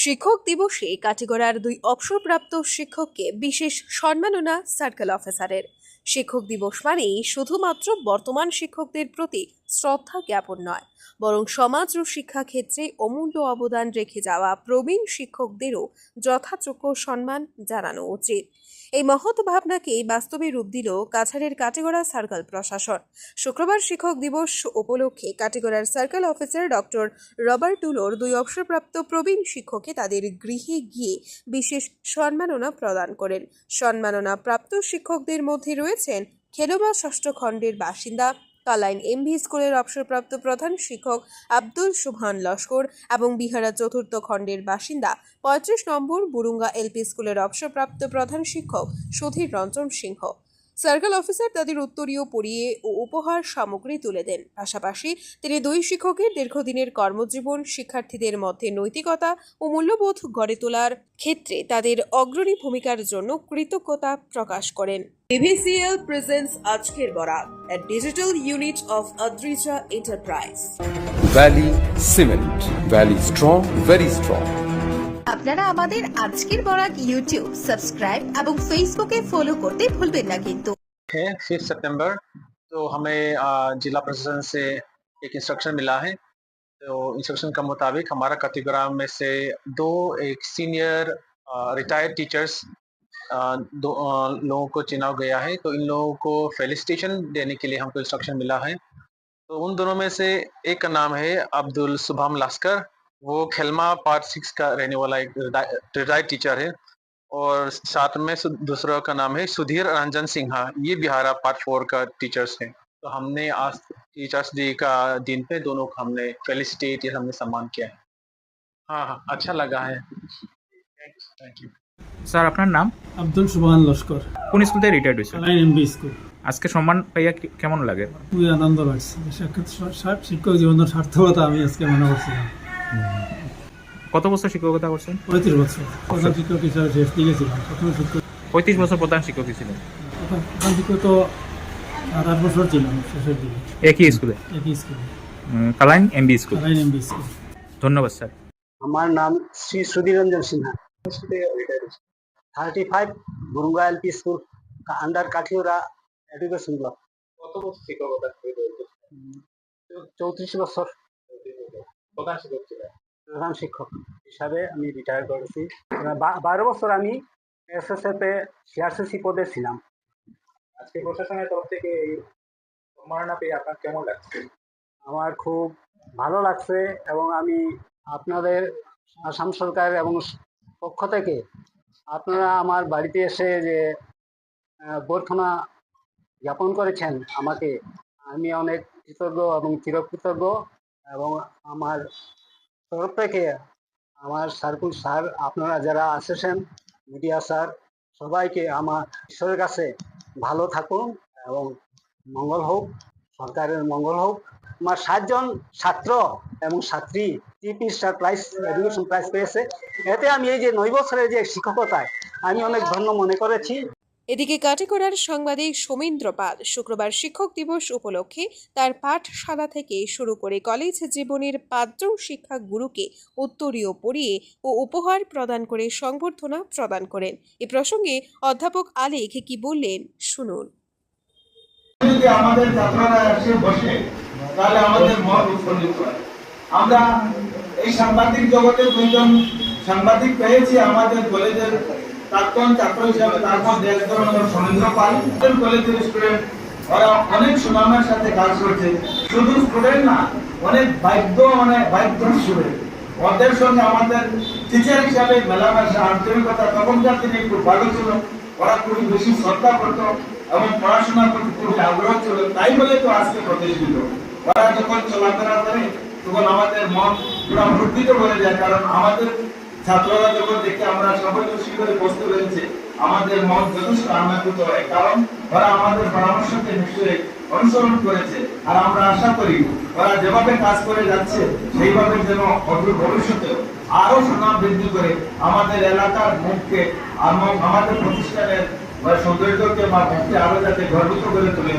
শিক্ষক দিবসে কাটিগড়ার দুই অবসরপ্রাপ্ত শিক্ষককে বিশেষ সম্মাননা সার্কেল অফিসারের শিক্ষক দিবস মানেই শুধুমাত্র বর্তমান শিক্ষকদের প্রতি শ্রদ্ধা জ্ঞাপন নয়, বরং সমাজ ও শিক্ষাক্ষেত্রে অমূল্য অবদান রেখে যাওয়া প্রবীণ শিক্ষকদেরও যথাযোগ্য সম্মান জানানো উচিত। এই মহৎ ভাবনাকে বাস্তবে রূপ দিল কাছাড়ের কাটিগড়া সার্কেল প্রশাসন। শুক্রবার শিক্ষক দিবস উপলক্ষে কাটিগড়ার সার্কেল অফিসার ডক্টর রবার্ট টুলোর দুই অবসরপ্রাপ্ত প্রবীণ শিক্ষককে তাদের গৃহে গিয়ে বিশেষ সম্মাননা প্রদান করেন। সম্মাননা প্রাপ্ত শিক্ষকদের মধ্যে রয়েছেন খেলোবা ষষ্ঠ খণ্ডের বাসিন্দা। কালাইন এমভি স্কুলের অবসরপ্রাপ্ত প্রধান শিক্ষক আব্দুল সুবহান লস্কর এবং বিহারা চতুর্থ খণ্ডের বাসিন্দা পঁয়ত্রিশ নম্বর বুরুঙ্গা এলপি স্কুলের অবসরপ্রাপ্ত প্রধান শিক্ষক সুধীর রঞ্জন সিংহ। সার্কেল অফিসার তাদের উত্তরীয় পড়িয়ে ও উপহার সামগ্রী তুলে দেন পাশাপাশি তিনি দুই শিক্ষকের দীর্ঘদিনের কর্মজীবন শিক্ষার্থীদের মধ্যে নৈতিকতা ও মূল্যবোধ গড়ে তোলার ক্ষেত্রে তাদের অগ্রণী ভূমিকার জন্য কৃতজ্ঞতা প্রকাশ করেন বিভিসিএল প্রেজেন্স আজকের বরাত a digital unit of Adrija Enterprise. Valley Cement. Valley strong, very strong. আপনারা আমাদের আজকের বরাক ইউটিউব সাবস্ক্রাইব এবং ফেসবুকে ফলো করতে ভুলবেন না কিন্তু है फिफ्थ सितंबर तो हमें अ, जिला प्रशासन से एक इंस्ट्रक्शन मिला है तो इंस्ट्रक्शन के मुताबिक हमारा कतिग्राम में से दो एक सीनियर रिटायर्ड टीचर्स दो अ, लोगों को चुनाव गया है तो इन लोगों को फेलिसिटेशन देने के लिए हमको इंस्ट्रक्शन मिला है तो उन दोनों में से एक का नाम है अब्दुल सुभाम लास्कर वो खेलमा पार्ट सिक्स का रहने वाला एक रिटायर्ड टीचर है और साथ में सु- दूसरा का नाम है सुधीर रंजन सिन्हा ये बिहारा पार्ट फोर का टीचर्स है तो हमने आज टीचर्स डे का दिन पे दोनों को हमने फेलिसिटेट या हमने सम्मान किया है हाँ हाँ अच्छा लगा है थैंक यू স্যার আপনার নাম আব্দুল সুবহান লস্কর কোন স্কুল থেকে রিটায়ার্ড হয়েছে কালাইন এমবি স্কুল আজকে সম্মান পাইয়া কি- কেমন লাগে খুবই আনন্দ লাগছে সাক্ষাৎ সা- শিক্ষক জীবনের সার্থকতা আমি আজকে মনে করছিলাম কত বছর শিক্ষকতা করছেন? পঁয়ত্রিশ বছর। প্রধান শিক্ষক হিসাবে শেষ দিকে ছিলাম। প্রথম শিক্ষক পঁয়ত্রিশ বছর প্রধান শিক্ষক ছিলেন। প্রধান শিক্ষক তো সাত আট বছর ছিলাম শেষের দিকে। একই স্কুলে? একই স্কুলে। Kalain MB school. Kalain MB school. ধন্যবাদ স্যার। আমার নাম Shri Sudhir Ranjan Sinha. Thirty five Burunga LP school under Katigorah education block. কত বছর শিক্ষকতা চৌত্রিশ বছর। প্রধান শিক্ষক ছিলেন প্রধান শিক্ষক হিসাবে আমি রিটায়ার করেছি। বারো বছর আমি এসএসএফ সিআরসিসি পদে ছিলাম। আজকে প্রশাসনের তরফ থেকে এই সম্মাননা পেয়ে আপনার কেমন লাগছে? আমার খুব ভালো লাগছে এবং আমি আপনাদের, আসাম সরকার এবং পক্ষ থেকে আপনারা আমার বাড়িতে এসে যে বর্খনা জ্ঞাপন করেছেন আমাকে, আমি অনেক কৃতজ্ঞ এবং চিরকৃতজ্ঞ। এবং আমার তরফ থেকে আমার সার্কুল স্যার, আপনারা যারা আসেছেন, মিডিয়া স্যার, সবাইকে আমার ঈশ্বরের কাছে ভালো থাকুন এবং মঙ্গল হোক, সরকারের মঙ্গল হোক। আমার সাতজন ছাত্র এবং ছাত্রী TP star prize, education prize পেয়েছে। এতে আমি এই যে নয় বছরের যে শিক্ষকতায়, আমি অনেক ধন্য মনে করেছি। এদিকে কাটিগড়ার সাংবাদিক সোমেন্দ্র পাল শুক্রবার শিক্ষক দিবস উপলক্ষে তার পাঠশালা থেকে শুরু করে কলেজ জীবনের পাঁচজন শিক্ষা গুরুকে উত্তরীয় পড়িয়ে ও উপহার প্রদান করে সংবর্ধনা প্রদান করেন। এ প্রসঙ্গে অধ্যাপক আলেখ কি বললেন শুনুন। আমরা এই সাংবাদিক জগতে দুইজন সাংবাদিক পেয়েছি, আমাদের কলেজের প্রাক্তন ছাত্র হিসাবে তারপর পাল। স্টুডেন্ট ওরা অনেক সুনামের সাথে কাজ করছে। শুধু স্টুডেন্ট না, অনেক অনেক বাদ্য স্টুডেন্ট ওদের সঙ্গে আমাদের টিচার হিসাবে মেলামেশা, আন্তরিকতা তখনকার দিনে ভালো ছিল। ওরা খুবই বেশি শ্রদ্ধা করতো এবং পড়াশোনার প্রতি খুবই আগ্রহ ছিল। তাই বলে তো আজকে প্রতিষ্ঠিত। ওরা যখন চলাফেরা করে, তখন আমাদের মন হয়ে যায়। কারণ আমাদের ছাত্ররা যখন দেখে আমরা সবাই খুশি করে বসতে পেরেছি আমাদের মন যথেষ্ট আনন্দিত হয়। কারণ ওরা আমাদের পরামর্শকে নিশ্চয়ই অনুসরণ করেছে। আর আমরা আশা করি ওরা যেভাবে কাজ করে যাচ্ছে, সেইভাবে যেন অদূর ভবিষ্যতে আরও সুনাম বৃদ্ধি করে আমাদের এলাকার মুখকে আমাদের প্রতিষ্ঠানের সৌন্দর্যকে বা মুখকে আরও যাতে গর্বিত করে তোলে।